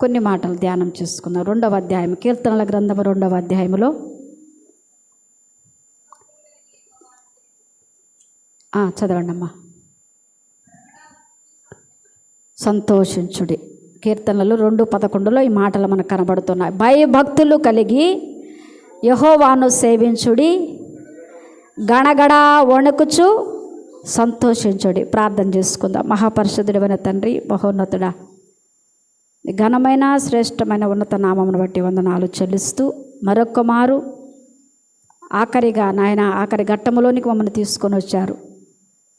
కొన్ని మాటలు ధ్యానం చేసుకుందాం. రెండవ అధ్యాయం కీర్తనల గ్రంథము రెండవ అధ్యాయములో. చదవండి అమ్మా సంతోషించుడి. కీర్తనలు రెండు పదకొండులో ఈ మాటలు మనకు కనబడుతున్నాయి. భయభక్తులు కలిగి యహోవాను సేవించుడి. గణగడ వణుకుచు సంతోషించుడి. ప్రార్థన చేసుకుందాం. మహాపరిషుదుడైన తండ్రి మహోన్నతుడా ఘనమైన శ్రేష్టమైన ఉన్నత నామమును బట్టి వందనాలు చెల్లిస్తూ మరొక్క మారు ఆఖరిగా నాయన ఆఖరి ఘట్టములోనికి మమ్మల్ని తీసుకొని వచ్చారు.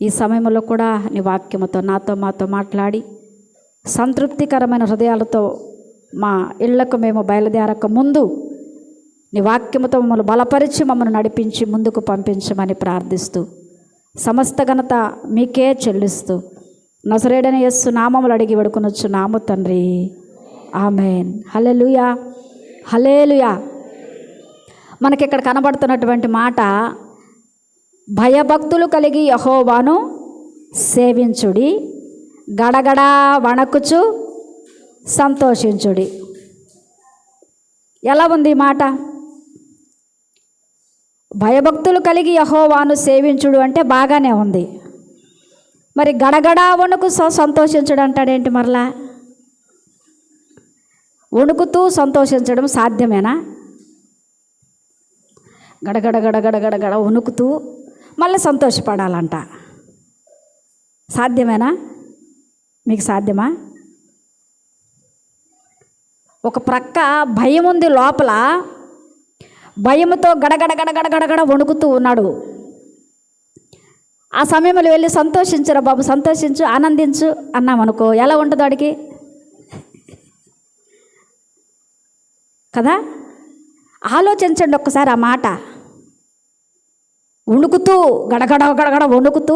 ఈ సమయంలో కూడా నీ వాక్యముతో నాతో మాతో మాట్లాడి సంతృప్తికరమైన హృదయాలతో మా ఇళ్ళకు మేము బయలుదేరక ముందు నీ వాక్యముతో మమ్మల్ని బలపరిచి మమ్మల్ని నడిపించి ముందుకు పంపించమని ప్రార్థిస్తూ సమస్త ఘనత మీకే చెల్లిస్తూ నసరేడని యస్సు నామములు అడిగి పడుకునొచ్చు నాము తండ్రి. ఆమెన్. హలెలుయా హలేలుయా మనకి ఇక్కడ కనబడుతున్నటువంటి మాట భయభక్తులు కలిగి యహోవాను సేవించుడి గడగడ వణకుచు సంతోషించుడి. ఎలా ఉంది ఈ మాట? భయభక్తులు కలిగి యహోవాను సేవించుడు అంటే బాగానే ఉంది. మరి గడగడ వణుకు స- సంతోషించడం అంటాడేంటి మరలా? వణుకుతూ సంతోషించడం సాధ్యమేనా? గడగడ గడగడ గడగడ వణుకుతూ మళ్ళీ సంతోషపడాలంట. సాధ్యమేనా? మీకు సాధ్యమా? ఒక ప్రక్క భయం ఉంది లోపల భయముతో గడగడ గడగడ గడగడ వణుకుతూ ఉన్నాడు. ఆ సమయంలో వెళ్ళి సంతోషించరా బాబు సంతోషించు ఆనందించు అన్నామనుకో ఎలా ఉంటుంది వాడికి కదా? ఆలోచించండి ఒక్కసారి ఆ మాట. వణుకుతూ గడగడ గడగడ వణుకుతూ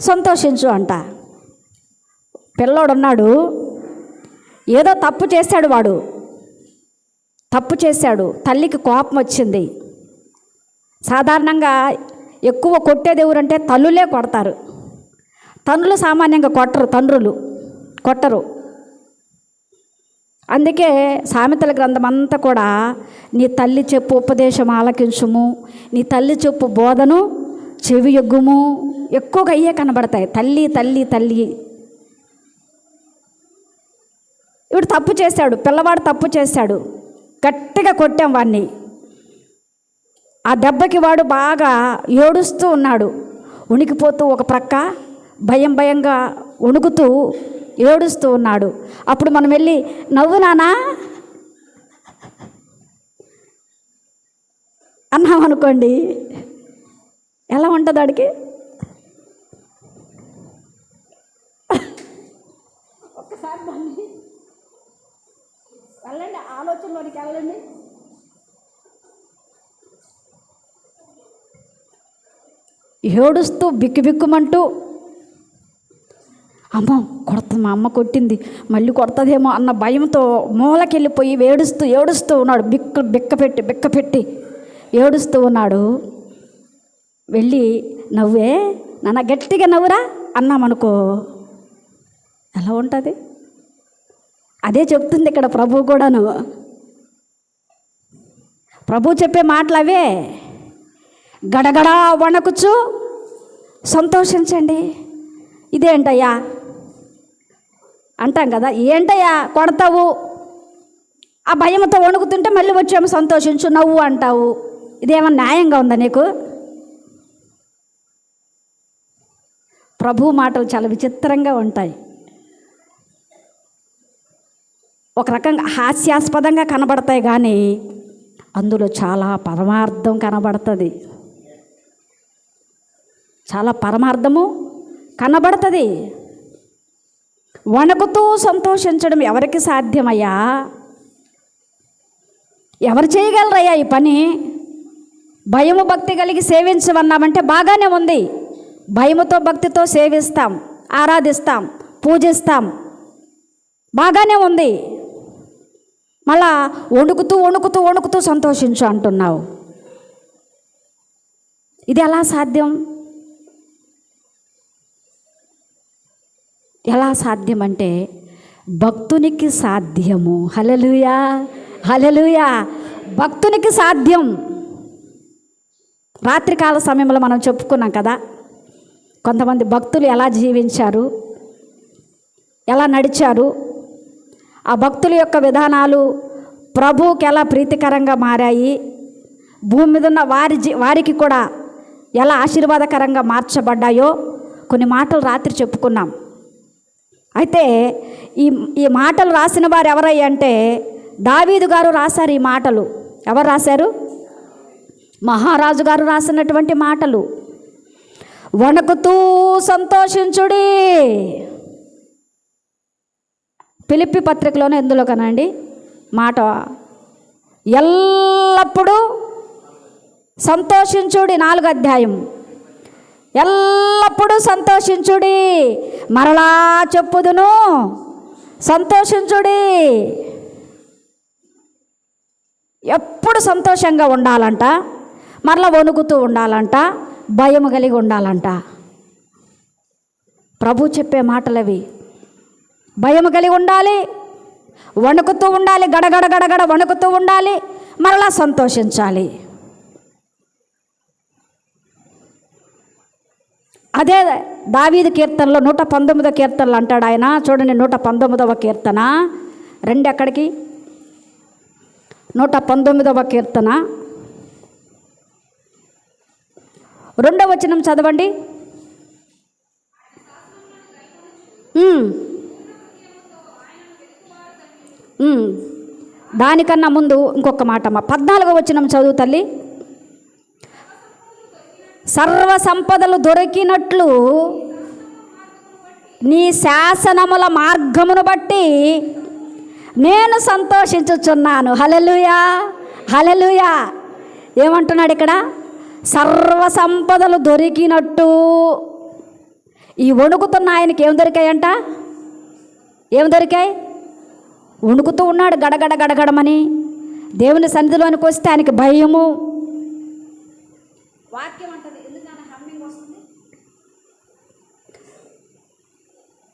సంతోషించు అంట. పిల్లోడున్నాడు ఏదో తప్పు చేశాడు వాడు. తప్పు చేశాడు. తల్లికి కోపం వచ్చింది. సాధారణంగా ఎక్కువ కొట్టేది ఎవరంటే తల్లులే కొడతారు. తనులు సామాన్యంగా కొట్టరు తండ్రులు కొట్టరు. అందుకే సామెతల గ్రంథం అంతా కూడా నీ తల్లి చెప్పు ఉపదేశం ఆలకించుము నీ తల్లి చెప్పు బోధను చెవి ఎగ్గుము ఎక్కువగా అయ్యే కనబడతాయి. తల్లి తల్లి తల్లి. ఇప్పుడు తప్పు చేశాడు పిల్లవాడు తప్పు చేశాడు. గట్టిగా కొట్టాం వాడిని ఆ దెబ్బకి వాడు బాగా ఏడుస్తూ ఉన్నాడు. ఉనికిపోతూ ఒక ప్రక్క భయం భయంగా వణుకుతూ ఏడుస్తూ ఉన్నాడు. అప్పుడు మనం వెళ్ళి నవ్వు నానా అన్నాం అనుకోండి. ఎలా ఉంటుంది ఆడికి? ఒక్కసారి వెళ్ళండి ఆలోచనలోనికి వెళ్ళండి. ఏడుస్తూ బిక్కుబిక్కుమంటూ అమ్మ కొడుతుంది మా అమ్మ కొట్టింది మళ్ళీ కొడతదేమో అన్న భయంతో మూలకెళ్ళిపోయి ఏడుస్తూ ఏడుస్తూ ఉన్నాడు. బిక్క బిక్క పెట్టి బిక్క పెట్టి ఏడుస్తూ ఉన్నాడు. వెళ్ళి నవ్వే నాన్న గట్టిగా నవ్వురా అన్నామనుకో. ఎలా ఉంటుంది? అదే చెప్తుంది ఇక్కడ ప్రభు కూడాను. ప్రభు చెప్పే మాటలు అవే గడగడ వణకుచు. సంతోషించండి. ఇదేంటయ్యా? అంటాం కదా ఏంటయ్యా కొడతావు? ఆ భయంతో వణుకుతుంటే మళ్ళీ వచ్చాము సంతోషించు నవ్వు అంటావు. ఇదేమన్నా న్యాయంగా ఉందా నీకు? ప్రభు మాటలు చాలా విచిత్రంగా ఉంటాయి. ఒక రకంగా హాస్యాస్పదంగా కనబడతాయి కానీ అందులో చాలా పరమార్థం కనబడుతుంది. చాలా పరమార్థము కనబడుతుంది. వణుకుతూ సంతోషించడం ఎవరికి సాధ్యమయ్యా? ఎవరు చేయగలరయ్యా ఈ పని? భయము భక్తి కలిగి సేవించమన్నామంటే బాగానే ఉంది. భయముతో భక్తితో సేవిస్తాం ఆరాధిస్తాం పూజిస్తాం. బాగానే ఉంది. మళ్ళా వణుకుతూ వణుకుతూ వణుకుతూ సంతోషించు అంటున్నావు. ఇది ఎలా సాధ్యం? ఎలా సాధ్యం అంటే భక్తునికి సాధ్యము. హలలుయా హలలుయా భక్తునికి సాధ్యం. రాత్రికాల సమయంలో మనం చెప్పుకున్నాం కదా కొంతమంది భక్తులు ఎలా జీవించారు ఎలా నడిచారు ఆ భక్తుల యొక్క విధానాలు ప్రభువుకి ఎలా ప్రీతికరంగా మారాయి భూమి మీద ఉన్న వారి జీ వారికి కూడా ఎలా ఆశీర్వాదకరంగా మార్చబడ్డాయో కొన్ని మాటలు రాత్రి చెప్పుకున్నాం. అయితే ఈ ఈ మాటలు రాసిన వారు ఎవరై అంటే దావీదు గారు రాశారు ఈ మాటలు. ఎవరు రాశారు? మహారాజు గారు రాసినటువంటి మాటలు. వణకుతూ సంతోషించుడి. పిలిపి పత్రికలోనే ఎందులో కనండి? మాట. ఎల్లప్పుడూ సంతోషించుడి. నాలుగు అధ్యాయం ఎల్లప్పుడూ సంతోషించుడి. మరలా చెప్పుదును. సంతోషించుడి. ఎప్పుడు సంతోషంగా ఉండాలంట? మరలా వణుకుతూ ఉండాలంట? భయం కలిగి ఉండాలంట? ప్రభు చెప్పే మాటలవి. భయం కలిగి ఉండాలి. వణుకుతూ ఉండాలి. గడగడ గడగడ వణుకుతూ ఉండాలి. మరలా సంతోషించాలి. అదే దావీది కీర్తనలో నూట పంతొమ్మిదో కీర్తనలు అంటాడు ఆయన. చూడండి నూట పంతొమ్మిదవ కీర్తన. రెండు ఎక్కడికి? నూట పంతొమ్మిదవ కీర్తన. రెండవ వచనం చదవండి. దానికన్నా ముందు ఇంకొక మాట అమ్మ. పద్నాలుగో వచనం చదువు తల్లి. సర్వ సంపదలు దొరికినట్లు నీ శాసనముల మార్గమును బట్టి నేను సంతోషించుచున్నాను. హలలుయా హలలుయా ఏమంటున్నాడు ఇక్కడ? సర్వ సంపదలు దొరికినట్టు. ఈ వణుకుతున్న ఆయనకి ఏం దొరికాయంట? ఏం దొరికాయి? వణుకుతూ ఉన్నాడు గడగడ గడగడమని. దేవుని సన్నిధిలోనికి వస్తే ఆయనకి భయము. వాక్యం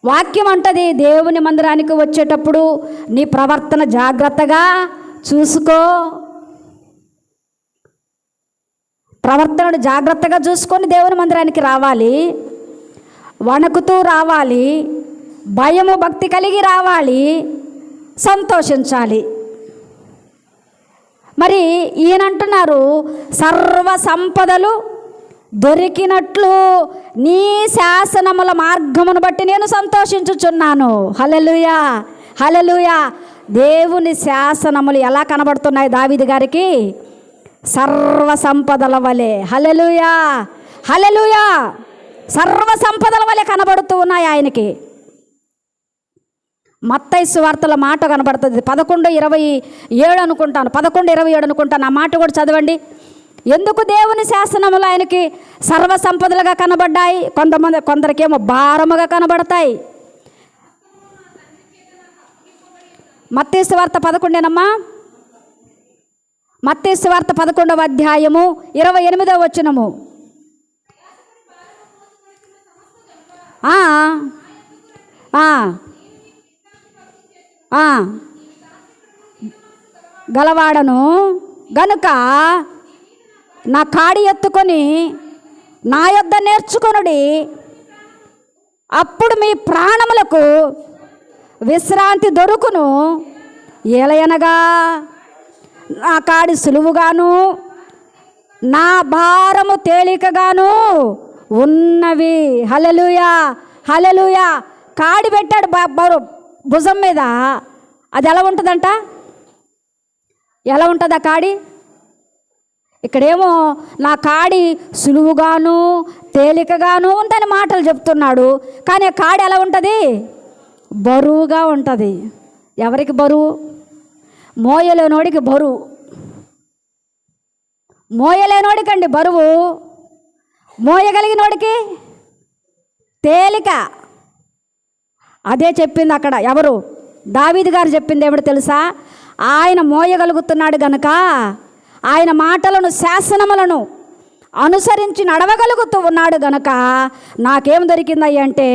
వాక్యం అంటది దేవుని మందిరానికి వచ్చేటప్పుడు నీ ప్రవర్తన జాగ్రత్తగా చూసుకో. ప్రవర్తనను జాగ్రత్తగా చూసుకొని దేవుని మందిరానికి రావాలి. వణుకుతూ రావాలి. భయము భక్తి కలిగి రావాలి. సంతోషించాలి. మరి ఈయనంటున్నారు సర్వ సంపదలు దొరికినట్లు నీ శాసనముల మార్గమును బట్టి నేను సంతోషించుచున్నాను. హలలుయా హలలుయా దేవుని శాసనములు ఎలా కనబడుతున్నాయి దావిది గారికి? సర్వ సంపదల వలె. హలలుయా హలలుయా సర్వ సంపదల వలె కనబడుతూ ఉన్నాయి ఆయనకి. మత్తైసు వార్తల మాట కనబడుతుంది. పదకొండు ఇరవై ఏడు అనుకుంటాను. పదకొండు ఇరవై ఏడు అనుకుంటాను. ఆ మాట కూడా చదవండి. ఎందుకు దేవుని శాసనములు ఆయనకి సర్వ సంపదలుగా కనబడ్డాయి? కొంతమంది కొందరికేమో భారముగా కనబడతాయి. మత్తేసు పదకొండేనమ్మా? మత్తేసు పదకొండవ అధ్యాయము ఇరవై ఎనిమిదవ వచనము. గలవాడను గనుక నా కాడి ఎత్తుకొని నా యొద్ద నేర్చుకొనుడి. అప్పుడు మీ ప్రాణములకు విశ్రాంతి దొరుకును. ఏలయనగా నా కాడి సులువుగాను నా భారము తేలికగాను ఉన్నవి. హలలుయా హలలుయా కాడి పెట్టాడు బరు- భుజం మీద. అది ఎలా ఉంటుందంట? ఎలా ఉంటుంది ఆ కాడి? ఇక్కడేమో నా కాడి సులువుగాను తేలికగాను ఉందని మాటలు చెప్తున్నాడు. కానీ ఆ కాడి ఎలా ఉంటుంది? బరువుగా ఉంటుంది. ఎవరికి బరువు? మోయలేనోడికి బరువు. మోయలేనోడికండి బరువు. మోయగలిగినోడికి తేలిక. అదే చెప్పింది అక్కడ ఎవరు? దావీదు గారు చెప్పింది ఏమిటో తెలుసా? ఆయన మోయగలుగుతున్నాడు గనక ఆయన మాటలను శాసనములను అనుసరించి నడవగలుగుతూ ఉన్నాడు గనక నాకేం దొరికిందయ్య అంటే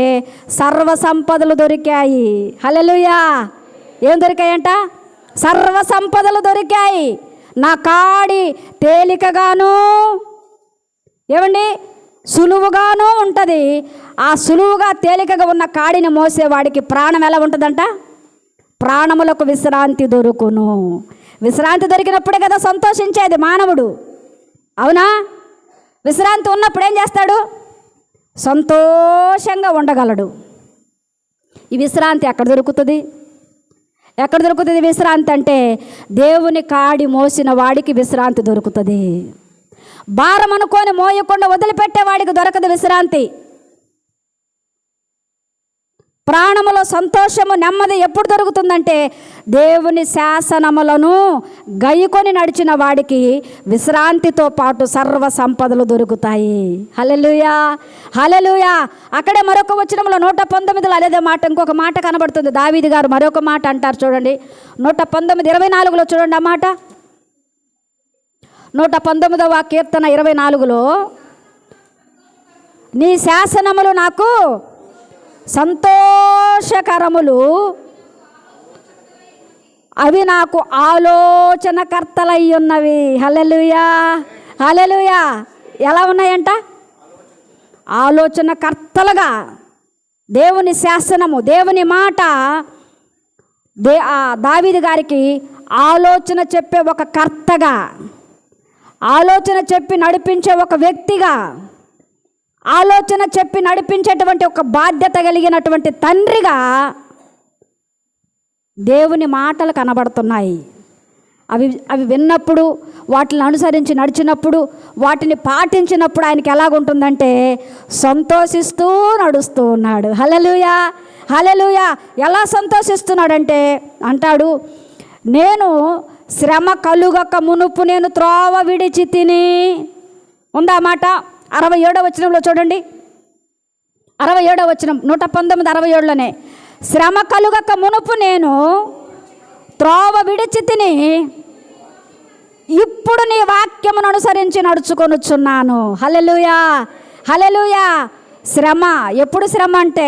సర్వ సంపదలు దొరికాయి. హలలుయా ఏం దొరికాయంట? సర్వ సంపదలు దొరికాయి. నా కాడి తేలికగాను ఏమండి? సులువుగాను ఉంటుంది. ఆ సులువుగా తేలికగా ఉన్న కాడిని మోసేవాడికి ప్రాణం ఎలా ఉంటుందంట? ప్రాణములకు విశ్రాంతి దొరుకును. విశ్రాంతి దొరికినప్పుడే కదా సంతోషించేది మానవుడు. అవునా? విశ్రాంతి ఉన్నప్పుడు ఏం చేస్తాడు? సంతోషంగా ఉండగలడు. ఈ విశ్రాంతి ఎక్కడ దొరుకుతుంది? ఎక్కడ దొరుకుతుంది విశ్రాంతి అంటే దేవుని కాడి మోసిన వాడికి విశ్రాంతి దొరుకుతుంది. భారం అనుకొని మోయకుండా వదిలిపెట్టే వాడికి దొరకదు విశ్రాంతి. ప్రాణములో సంతోషము నెమ్మది ఎప్పుడు దొరుకుతుందంటే దేవుని శాసనములను గైకొని నడిచిన వాడికి విశ్రాంతితో పాటు సర్వ సంపదలు దొరుకుతాయి. హలెలుయా హలెలుయా అక్కడే మరొక వచనంలో నూట పంతొమ్మిదిలో అదే మాట ఇంకొక మాట కనబడుతుంది. దావీది గారు మరొక మాట అంటారు చూడండి. నూట పంతొమ్మిది ఇరవై నాలుగులో చూడండి ఆ మాట. నూట పంతొమ్మిదవ కీర్తన ఇరవై నాలుగులో నీ శాసనములు నాకు సంతోషకరములు. అవి నాకు ఆలోచనకర్తలై ఉన్నవి హలెలుయా హలెలుయా ఎలా ఉన్నాయంట? ఆలోచనకర్తలుగా. దేవుని శాసనము దేవుని మాట. దే ఆ గారికి ఆలోచన చెప్పే ఒక కర్తగా. ఆలోచన చెప్పి నడిపించే ఒక వ్యక్తిగా. ఆలోచన చెప్పి నడిపించేటువంటి ఒక బాధ్యత కలిగినటువంటి తండ్రిగా దేవుని మాటలు కనబడుతున్నాయి. అవి అవి విన్నప్పుడు వాటిని అనుసరించి నడిచినప్పుడు వాటిని పాటించినప్పుడు ఆయనకి ఎలాగుంటుందంటే సంతోషిస్తూ నడుస్తూ ఉన్నాడు. హలలుయా హలలుయా ఎలా సంతోషిస్తున్నాడంటే అంటాడు నేను శ్రమ కలుగక మునుపు నేను త్రోవ విడిచి తిని ఉందా మాట? అరవై ఏడో వచనంలో చూడండి. అరవై ఏడో వచనం నూట పంతొమ్మిది అరవై ఏడులోనే శ్రమ కలుగక మునుపు నేను త్రోవ విడిచి తిని ఇప్పుడు నీ వాక్యమును అనుసరించి నడుచుకొనుచున్నాను. హలెలుయా హలెలుయా శ్రమ ఎప్పుడు శ్రమ అంటే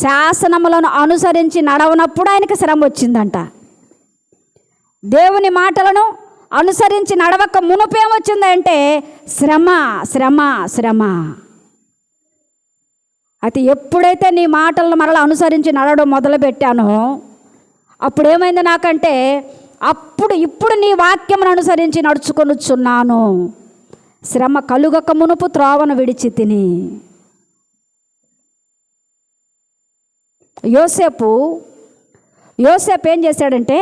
శాసనములను అనుసరించి నడవనప్పుడు ఆయనకి శ్రమ వచ్చిందంట. దేవుని మాటలను అనుసరించి నడవక మునుపేమొచ్చిందంటే శ్రమ శ్రమ శ్రమ. అయితే ఎప్పుడైతే నీ మాటలను మరలా అనుసరించి నడవడం మొదలుపెట్టానో అప్పుడు ఏమైంది నాకంటే అప్పుడు ఇప్పుడు నీ వాక్యమును అనుసరించి నడుచుకొనుచున్నాను. శ్రమ కలుగక మునుపు త్రోవను విడిచి తిని. యోసేపు యోసేపు ఏం చేశాడంటే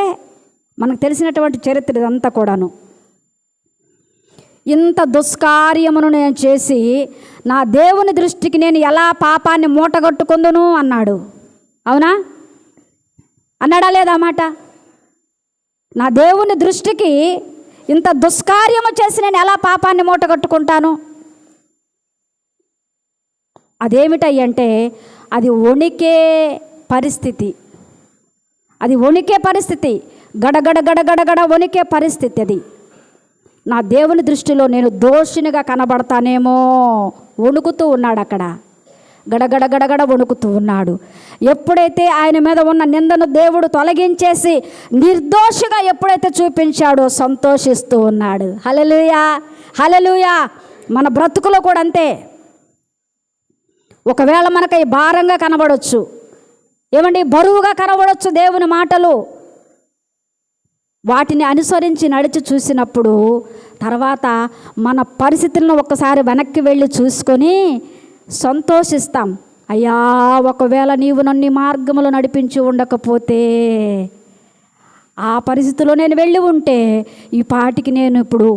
మనకు తెలిసినటువంటి చరిత్ర ఇదంతా కూడాను. ఇంత దుష్కార్యమును నేను చేసి నా దేవుని దృష్టికి నేను ఎలా పాపాన్ని మూటగట్టుకుందును అన్నాడు. అవునా? అన్నాడా లేదా మాట? నా దేవుని దృష్టికి ఇంత దుష్కార్యము చేసి నేను ఎలా పాపాన్ని మూటగట్టుకుంటాను? అదేమిటంటే అది వణికే పరిస్థితి. అది వణికే పరిస్థితి. గడగడ గడగడగడ వణికే పరిస్థితి అది. నా దేవుని దృష్టిలో నేను దోషినిగా కనబడతానేమో వణుకుతూ ఉన్నాడు అక్కడ. గడగడ గడగడ వణుకుతూ ఉన్నాడు. ఎప్పుడైతే ఆయన మీద ఉన్న నిందను దేవుడు తొలగించేసి నిర్దోషిగా ఎప్పుడైతే చూపించాడో సంతోషిస్తూ ఉన్నాడు. హలలుయా హలలుయా మన బ్రతుకులో కూడా అంతే. ఒకవేళ మనకు భారంగా కనబడవచ్చు ఏమండి? బరువుగా కనబడవచ్చు దేవుని మాటలు. వాటిని అనుసరించి నడిచి చూసినప్పుడు తర్వాత మన పరిస్థితులను ఒక్కసారి వెనక్కి వెళ్ళి చూసుకొని సంతోషిస్తాం. అయ్యా ఒకవేళ నీవు నన్ను మార్గములు నడిపించి ఉండకపోతే ఆ పరిస్థితిలో నేను వెళ్ళి ఉంటే ఈ పాటికి నేను ఇప్పుడు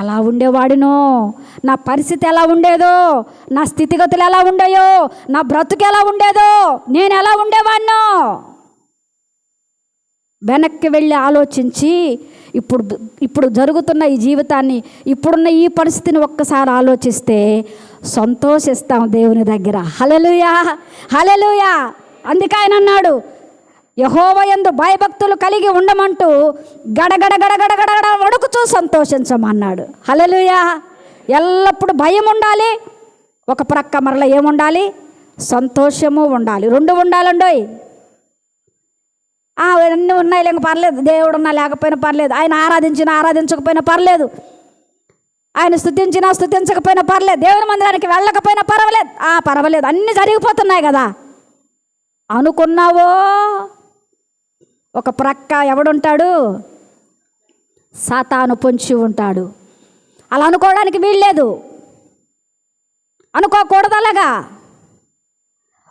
ఎలా ఉండేవాడినో నా పరిస్థితి ఎలా ఉండేదో నా స్థితిగతులు ఎలా ఉండేయో నా బ్రతుకు ఎలా ఉండేదో నేను ఎలా ఉండేవాడినో వెనక్కి వెళ్ళి ఆలోచించి ఇప్పుడు ఇప్పుడు జరుగుతున్న ఈ జీవితాన్ని ఇప్పుడున్న ఈ పరిస్థితిని ఒక్కసారి ఆలోచిస్తే సంతోషిస్తాం దేవుని దగ్గర. హలలుయా హలలుయా అందుకే ఆయన అన్నాడు యహోవయందు భయభక్తులు కలిగి ఉండమంటూ గడగడ గడగడ గడగడ సంతోషించమన్నాడు. హలలుయా ఎల్లప్పుడూ భయం ఉండాలి ఒక ప్రక్క మరల ఏముండాలి? సంతోషము ఉండాలి. రెండు ఉండాలండోయ్. అవన్నీ ఉన్నాయి లేక పర్లేదు. దేవుడు ఉన్నా లేకపోయినా పర్లేదు. ఆయన ఆరాధించినా ఆరాధించకపోయినా పర్లేదు. ఆయన స్థుతించినా స్థుతించకపోయినా పర్లేదు. దేవుని మందిరానికి వెళ్ళకపోయినా పర్వాలేదు. ఆ పర్వాలేదు. అన్నీ జరిగిపోతున్నాయి కదా. అనుకున్నావో? ఒక ప్రక్క ఎవడుంటాడు? సాతాను పొంచి ఉంటాడు. అలా అనుకోవడానికి వీల్లేదు. అనుకోకూడదు అలాగా.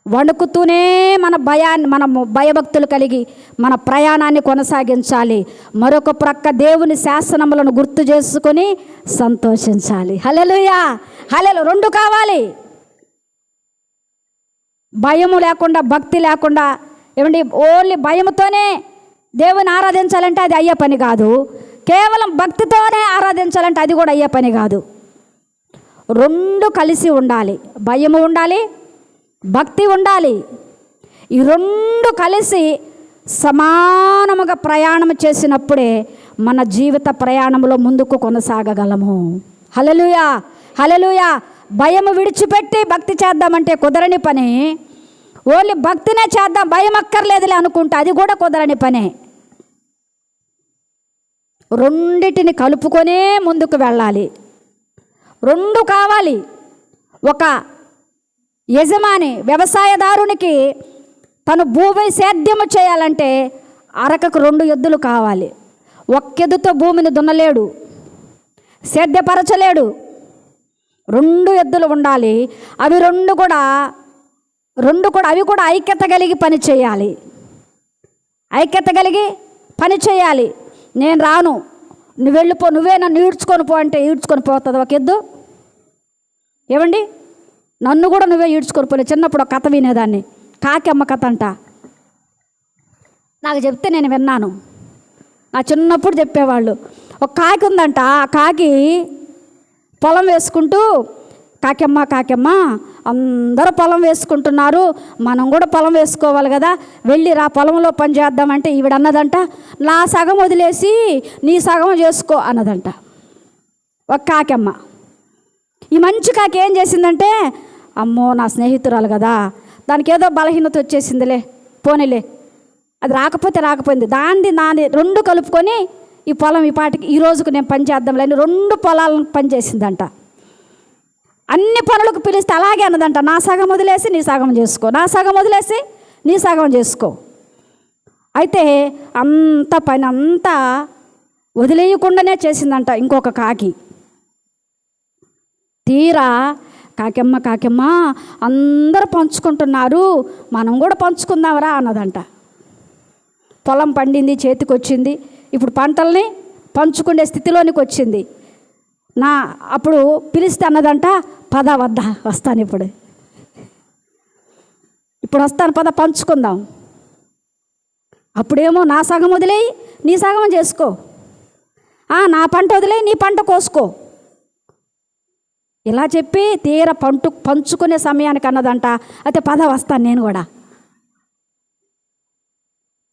వణుకుతూనే మన భయాన్ని మన భయభక్తులు కలిగి మన ప్రయాణాన్ని కొనసాగించాలి. మరొక ప్రక్క దేవుని శాసనములను గుర్తు చేసుకొని సంతోషించాలి. హలెలుయా హలెలు రెండు కావాలి. భయము లేకుండా భక్తి లేకుండా ఏమండి ఓన్లీ భయముతోనే దేవుని ఆరాధించాలంటే అది అయ్యే పని కాదు. కేవలం భక్తితోనే ఆరాధించాలంటే అది కూడా అయ్యే పని కాదు. రెండు కలిసి ఉండాలి. భయము ఉండాలి భక్తి ఉండాలి. ఈ రెండు కలిసి సమానముగా ప్రయాణం చేసినప్పుడే మన జీవిత ప్రయాణంలో ముందుకు కొనసాగగలము. హలలుయా హలలుయా భయము విడిచిపెట్టి భక్తి చేద్దామంటే కుదరని పని. ఓన్లీ భక్తినే చేద్దాం భయం అక్కర్లేదులే అనుకుంటే అది కూడా కుదరని పనే. రెండిటిని కలుపుకొనే ముందుకు వెళ్ళాలి. రెండు కావాలి. ఒక యజమాని వ్యవసాయదారునికి తను భూమి సేద్యము చేయాలంటే అరకకు రెండు ఎద్దులు కావాలి. ఒక్కెద్దుతో భూమిని దున్నలేడు సేద్యపరచలేడు. రెండు ఎద్దులు ఉండాలి. అవి రెండు కూడా రెండు కూడా అవి కూడా ఐక్యత కలిగి పని చేయాలి. ఐక్యత కలిగి పని చేయాలి. నేను రాను. నువ్వు వెళ్ళిపో నువ్వే నన్ను ఈడ్చుకొని పో అంటే ఈడ్చుకొని పోతుంది ఒక ఎద్దు. ఏమండి? నన్ను కూడా నువ్వే ఈడ్చుకొని పోలే చిన్నప్పుడు ఒక కథ వినేదాన్ని. కాకమ్మ కథ అంట. నాకు చెప్తే నేను విన్నాను. నా చిన్నప్పుడు చెప్పేవాళ్ళు. ఒక కాకి ఉందంట. ఆ కాకి పొలం వేసుకుంటూ కాకెమ్మ కాకెమ్మ అందరూ పొలం వేసుకుంటున్నారు. మనం కూడా పొలం వేసుకోవాలి కదా. వెళ్ళి రా పొలంలో పని చేద్దామంటే ఈవిడ అన్నదంట. నా సగం వదిలేసి నీ సగం చేసుకో అన్నదంట. ఒక కాకెమ్మ. ఈ మంచి కాకి ఏం చేసిందంటే అమ్మో నా స్నేహితురాలు కదా. దానికి ఏదో బలహీనత వచ్చేసిందిలే. పోనీలే. అది రాకపోతే రాకపోయింది. దాన్ని నాని రెండు కలుపుకొని ఈ పొలం ఈ పాటికి ఈ రోజుకు నేను పని చేద్దాంలే రెండు పొలాలను పని చేసిందంట. అన్ని పనులకు పిలిస్తే అలాగే అన్నదంట. నా సగం వదిలేసి నీ సగం చేసుకో. నా సగం వదిలేసి నీ సగం చేసుకో. అయితే అంత పని అంతా వదిలేయకుండానే చేసిందంట ఇంకొక కాకి. తీరా కాకెమ్మ కాకెమ్మ అందరూ పంచుకుంటున్నారు. మనం కూడా పంచుకుందాంరా అన్నదంట. పొలం పండింది చేతికి వచ్చింది ఇప్పుడు పంటల్ని పంచుకునే స్థితిలోనికి వచ్చింది నా అప్పుడు పిలిస్తే అన్నదంట పద వద్ద వస్తాను ఇప్పుడు. ఇప్పుడు వస్తాను పద పంచుకుందాం. అప్పుడేమో నా సగం వదిలేయి నీ సగం చేసుకో. నా పంట వదిలేయి నీ పంట కోసుకో. ఇలా చెప్పి తీర పంటు పంచుకునే సమయానికి అన్నదంట. అయితే పద వస్తాను నేను కూడా.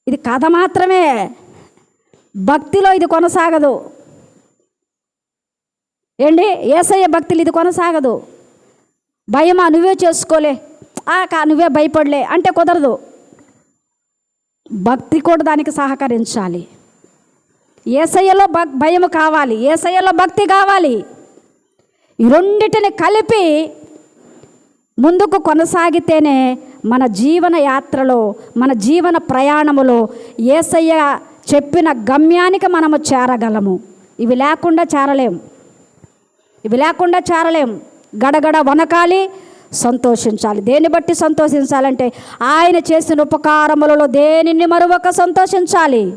ఇది కథ మాత్రమే. భక్తిలో ఇది కొనసాగదు. ఏంటి? ఏసయ్య భక్తులు ఇది కొనసాగదు. భయమా? నువ్వే చేసుకోలే. ఆ కా నువ్వే భయపడలే. అంటే కుదరదు. భక్తి కూడా దానికి సహకరించాలి. ఏసయ్యలో భక్ భయం కావాలి. ఏసయ్యలో భక్తి కావాలి. ఈ రెండిటిని కలిపి ముందుకు కొనసాగితేనే మన జీవన యాత్రలో మన జీవన ప్రయాణములో ఏసయ్య చెప్పిన గమ్యానికి మనము చేరగలము. ఇవి లేకుండా చేరలేము ఇవి లేకుండా చేరలేం. గడగడ వనకాలి సంతోషించాలి. దేన్ని బట్టి సంతోషించాలంటే ఆయన చేసిన ఉపకారములలో దేనిని మరొక సంతోషించాలి?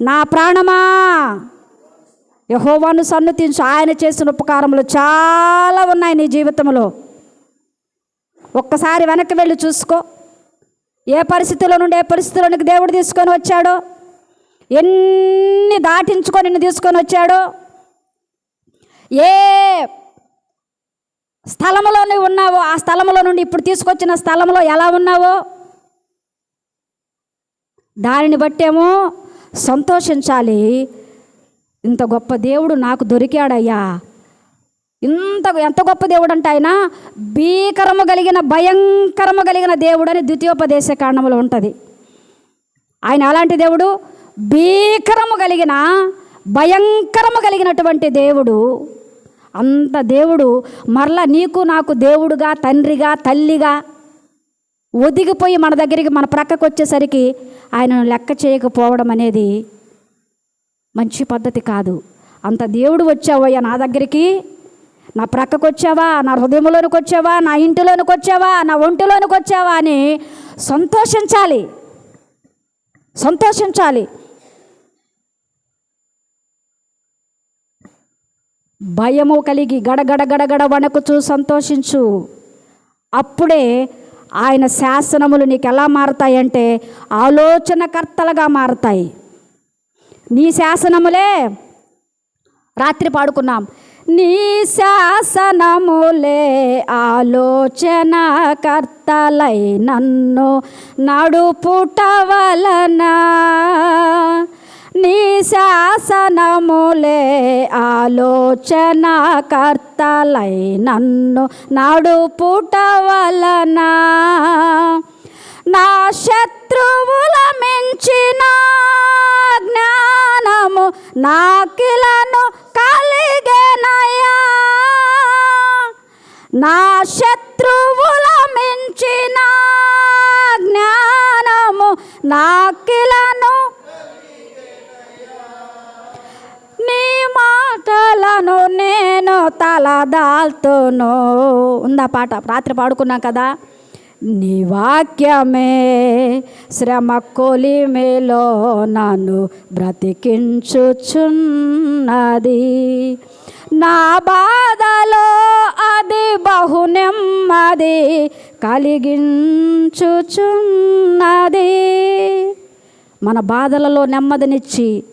నా ప్రాణమా? యహోవాను సన్నతించు. ఆయన చేసిన ఉపకారములు చాలా ఉన్నాయి నీ జీవితంలో. ఒక్కసారి వెనక్కి వెళ్ళి చూసుకో. ఏ పరిస్థితిలో నుండి ఏ పరిస్థితిలోనికి దేవుడు తీసుకొని వచ్చాడో? ఎన్ని దాటించుకొని నిన్ను తీసుకొని వచ్చాడో? ఏ స్థలంలో నువ్వు ఉన్నావో ఆ స్థలంలో నుండి ఇప్పుడు తీసుకొచ్చిన స్థలంలో ఎలా ఉన్నావో? దానిని బట్టేమో సంతోషించాలి. ఇంత గొప్ప దేవుడు నాకు దొరికాడయ్యా. ఇంత ఎంత గొప్ప దేవుడు అంటే ఆయన భీకరము కలిగిన భయంకరము కలిగిన దేవుడు అని ద్వితీయోపదేశ కారణంలో ఉంటుంది. ఆయన అలాంటి దేవుడు? భీకరము కలిగిన భయంకరము కలిగినటువంటి దేవుడు. అంత దేవుడు మరలా నీకు నాకు దేవుడుగా తండ్రిగా తల్లిగా ఒదిగిపోయి మన దగ్గరికి మన ప్రక్కకు వచ్చేసరికి ఆయనను లెక్క చేయకపోవడం అనేది మంచి పద్ధతి కాదు. అంత దేవుడు వచ్చావయ్యా నా దగ్గరికి. నా ప్రక్కకు వచ్చావా? నా హృదయంలోనికి వచ్చావా? నా ఇంటిలోనికి వచ్చావా? నా ఒంటిలోనికి వచ్చావా అని సంతోషించాలి. సంతోషించాలి. భయము కలిగి గడగడ గడగడ వణకుచూ సంతోషించు. అప్పుడే ఆయన శాసనములు నీకు ఎలా మారుతాయంటే ఆలోచనకర్తలుగా మారుతాయి. నీ శాసనములే రాత్రి పాడుకున్నాం. నీ శాసనములే ఆలోచన కర్తలై నన్ను నడుపుటవలన. నీ శాసనములే ఆలోచన కర్తలై నన్ను నడుపుటవలనా. నా శత్రువుల మించిన జ్ఞానము నాకిలను కలిగేనయ్యా. నా శత్రువుల మించిన జ్ఞానము నాకిలను నీ మాటలను నేను తలదాల్తును. ఉందా పాట? రాత్రి పాడుకున్నాం కదా. నీ వాక్యమే శ్రమ కొలిమేలో నన్ను బ్రతికించుచున్నది. నా బాధలో అది బహు నెమ్మది కలిగించుచున్నది. మన బాధలలో నెమ్మదినిచ్చి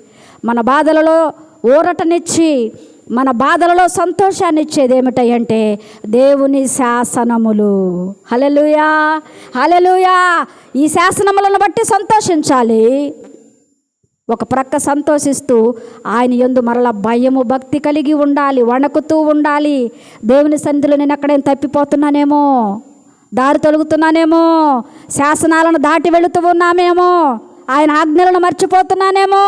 మన బాధలలో ఊరటనిచ్చి మన బాధలలో సంతోషాన్ని ఇచ్చేది ఏమిటంటే దేవుని శాసనములు. హలలుయా హలలుయా ఈ శాసనములను బట్టి సంతోషించాలి. ఒక ప్రక్క సంతోషిస్తూ ఆయన ఎందు మరల భయము భక్తి కలిగి ఉండాలి వణకుతూ ఉండాలి. దేవుని సన్నిధిలో నేను ఎక్కడైనా తప్పిపోతున్నానేమో? దారి తొలుగుతున్నానేమో? శాసనాలను దాటి వెళుతూ ఉన్నామేమో? ఆయన ఆజ్ఞలను మర్చిపోతున్నానేమో?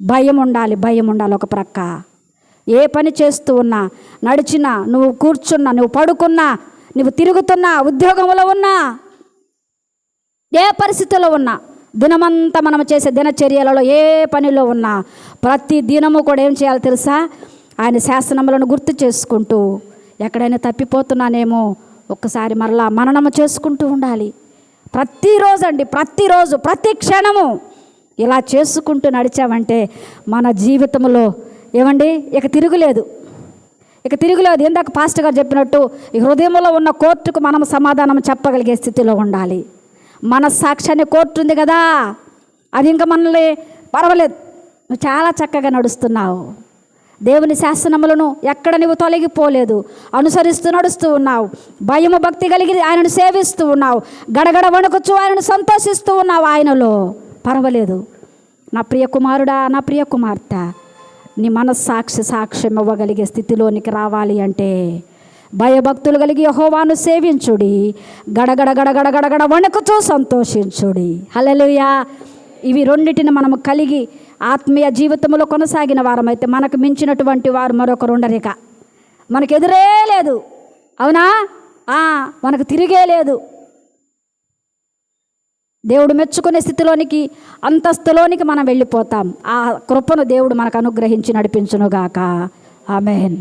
భయం ఉండాలి భయం ఉండాలి ఒక ప్రక్క. ఏ పని చేస్తూ ఉన్నా నడిచినా నువ్వు కూర్చున్నా నువ్వు పడుకున్నా నువ్వు తిరుగుతున్నా ఉద్యోగంలో ఉన్నా ఏ పరిస్థితిలో ఉన్నా దినమంతా మనం చేసే దినచర్యలలో ఏ పనిలో ఉన్నా ప్రతి దినము కూడా ఏం చేయాలో తెలుసా? ఆయన శాసనములను గుర్తు చేసుకుంటూ ఎక్కడైనా తప్పిపోతున్నానేమో ఒక్కసారి మరలా మననము చేసుకుంటూ ఉండాలి. ప్రతిరోజు అండి ప్రతిరోజు ప్రతి క్షణము ఇలా చేసుకుంటూ నడిచామంటే మన జీవితంలో ఏమండి? ఇక తిరుగులేదు. ఇక తిరుగులేదు. ఇందాక పాస్టర్ గారు చెప్పినట్టు ఈ హృదయంలో ఉన్న కోర్టుకు మనం సమాధానం చెప్పగలిగే స్థితిలో ఉండాలి. మన సాక్ష్యాన్ని కోర్టు ఉంది కదా. అది ఇంకా మనల్ని పర్వాలేదు. నువ్వు చాలా చక్కగా నడుస్తున్నావు. దేవుని శాసనములను ఎక్కడ నువ్వు తొలగిపోలేదు. అనుసరిస్తూ నడుస్తూ ఉన్నావు. భయము భక్తి కలిగి ఆయనను సేవిస్తూ ఉన్నావు. గడగడ వణుకుచు ఆయనను సంతోషిస్తూ ఉన్నావు ఆయనలో. పర్వాలేదు. నా ప్రియ కుమారుడా నా ప్రియ కుమార్తె నీ మనస్సాక్షి సాక్ష్యం ఇవ్వగలిగే స్థితిలోనికి రావాలి అంటే భయభక్తులు కలిగి యహోవాను సేవించుడి. గడగడ గడగడ గడగడ వణుకుతూ సంతోషించుడి. హలలుయా ఇవి రెండింటిని మనము కలిగి ఆత్మీయ జీవితంలో కొనసాగిన వారమైతే మనకు మించినటువంటి వారు మరొకరు ఉండరిక. మనకు ఎదురే లేదు. అవునా? ఆ, మనకు తిరిగే లేదు. దేవుడు మెచ్చుకునే స్థితిలోనికి అంతస్తులోనికి మనం వెళ్ళిపోతాం. ఆ కృపను దేవుడు మనకు అనుగ్రహించి నడిపించునుగాక. ఆమెన్.